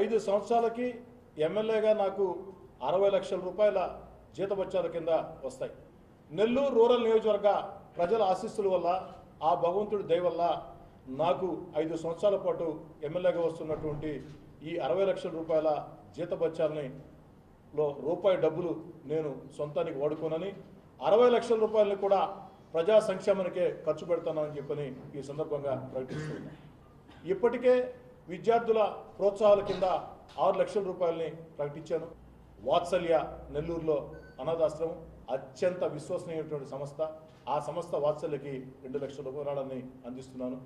ఐదు సంవత్సరాలకి ఎమ్మెల్యేగా నాకు అరవై లక్షల రూపాయల జీతబత్యాల కింద వస్తాయి. నెల్లూరు రూరల్ నియోజకవర్గ ప్రజల ఆశీస్సుల వల్ల ఆ భగవంతుడి దయ వల్ల నాకు ఐదు సంవత్సరాల పాటు ఎమ్మెల్యేగా వస్తున్నటువంటి ఈ అరవై లక్షల రూపాయల జీతబత్యాలని లో రూపాయి డబ్బులు నేను సొంతానికి వాడుకోనని అరవై లక్షల రూపాయలని కూడా ప్రజా సంక్షేమానికే ఖర్చు పెడతానని చెప్పని ఈ సందర్భంగా ప్రకటిస్తున్నాను. ఇప్పటికే విద్యార్థుల ప్రోత్సాహాల కింద ఆరు లక్షల రూపాయలని ప్రకటించాను. వాత్సల్య నెల్లూరులో అనాథాశ్రమం అత్యంత విశ్వసనీయమైనటువంటి సంస్థ. ఆ సంస్థ వాత్సల్యకి రెండు లక్షల రూపాయలని అందిస్తున్నాను.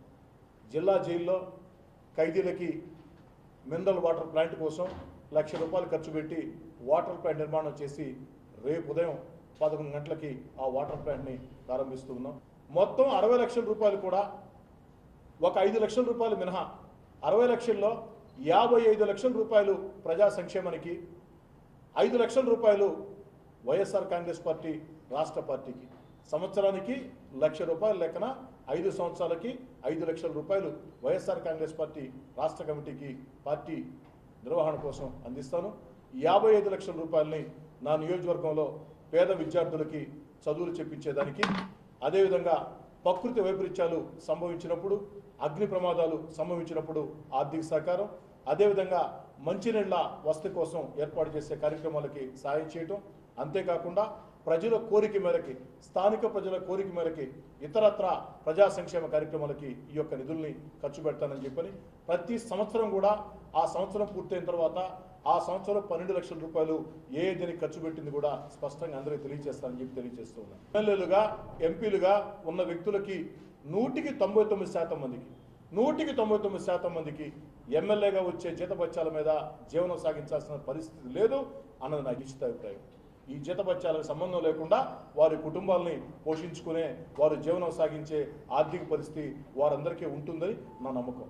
జిల్లా జైల్లో ఖైదీలకి మినరల్ వాటర్ ప్లాంట్ కోసం లక్ష రూపాయలు ఖర్చు పెట్టి వాటర్ ప్లాంట్ నిర్మాణం చేసి రేపు ఉదయం పదకొండు గంటలకి ఆ వాటర్ ప్లాంట్ని ప్రారంభిస్తూ ఉన్నాం. మొత్తం అరవై లక్షల రూపాయలు కూడా ఒక ఐదు లక్షల రూపాయలు మినహా అరవై లక్షల్లో యాభై ఐదు లక్షల రూపాయలు ప్రజా సంక్షేమానికి ఐదు లక్షల రూపాయలు వైఎస్ఆర్ కాంగ్రెస్ పార్టీ రాష్ట్ర పార్టీకి. సంవత్సరానికి లక్ష రూపాయల లెక్కన ఐదు సంవత్సరాలకి ఐదు లక్షల రూపాయలు వైఎస్ఆర్ కాంగ్రెస్ పార్టీ రాష్ట్ర కమిటీకి పార్టీ నిర్వహణ కోసం అందిస్తాను. యాభై ఐదు లక్షల రూపాయలని నా నియోజకవర్గంలో పేద విద్యార్థులకి చదువులు చెప్పించేదానికి అదేవిధంగా ప్రకృతి వైపరీత్యాలు సంభవించినప్పుడు అగ్ని ప్రమాదాలు సంభవించినప్పుడు ఆర్థిక సహకారం అదేవిధంగా మంచినీళ్ళ వసతి కోసం ఏర్పాటు చేసే కార్యక్రమాలకి సాయం చేయటం. అంతేకాకుండా ప్రజల కోరిక మేరకి స్థానిక ప్రజల కోరిక మేరకి ఇతరత్ర ప్రజా సంక్షేమ కార్యక్రమాలకి ఈ యొక్క నిధుల్ని ఖర్చు పెడతానని చెప్పని ప్రతి సంవత్సరం కూడా ఆ సంవత్సరం పూర్తయిన తర్వాత ఆ సంవత్సరం పన్నెండు లక్షల రూపాయలు ఏ దీనికి ఖర్చు పెట్టింది కూడా స్పష్టంగా అందరికీ తెలియజేస్తానని చెప్పి తెలియజేస్తూ ఉన్నాను. ఎమ్మెల్యేలుగా ఎంపీలుగా ఉన్న వ్యక్తులకి నూటికి తొంభై తొమ్మిది శాతం మందికి నూటికి తొంభై తొమ్మిది శాతం మందికి ఎమ్మెల్యేగా వచ్చే జీతపత్యాల మీద జీవనం సాగించాల్సిన పరిస్థితి లేదు అన్నది నాకు ఇష్ట అభిప్రాయం. ఈ జీతపత్యాలకు సంబంధం లేకుండా వారి కుటుంబాలని పోషించుకునే వారు జీవనం సాగించే ఆర్థిక పరిస్థితి వారందరికీ ఉంటుందని నా నమ్మకం.